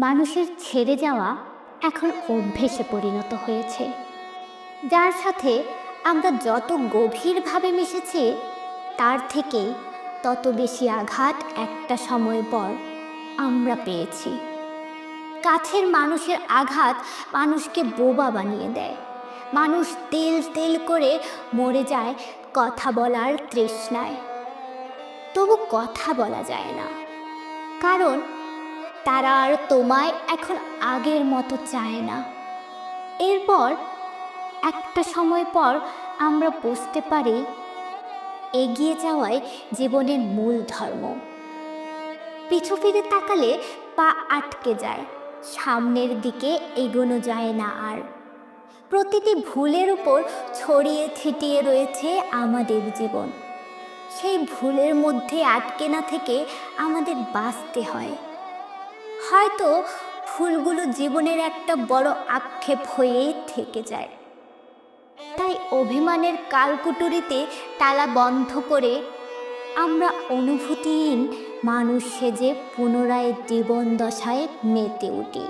মানুষের ছেড়ে যাওয়া এখন অভ্যেসে পরিণত হয়েছে। যার সাথে আমরা যত গভীরভাবে মিশেছি, তার থেকে তত বেশি আঘাত একটা সময় পর আমরা পেয়েছি। কাছের মানুষের আঘাত মানুষকে বোবা বানিয়ে দেয়। মানুষ তেল তেল করে মরে যায় কথা বলার তৃষ্ণায়। তবু কথা বলা যায় না। কারণ তারা আর তোমায় এখন আগের মতো চায় না। এরপর একটা সময় পর আমরা বুঝতে পারি এগিয়ে যাওয়াই জীবনের মূল ধর্ম। পিছু ফিরে তাকালে পা আটকে যায়, সামনের দিকে এগোনো যায় না আর। প্রতিটি ভুলের উপর ছড়িয়ে ছিটিয়ে রয়েছে আমাদের জীবন। সেই ভুলের মধ্যে আটকে না থেকে আমাদের বাঁচতে হয়। হয়তো ফুলগুলো জীবনের একটা বড় আক্ষেপ হয়েই থেকে যায়। তাই অভিমানের কালকুটুরিতে তালা বন্ধ করে আমরা অনুভূতিহীন মানুষ সেজে পুনরায় জীবন দশায় মেতে উঠি।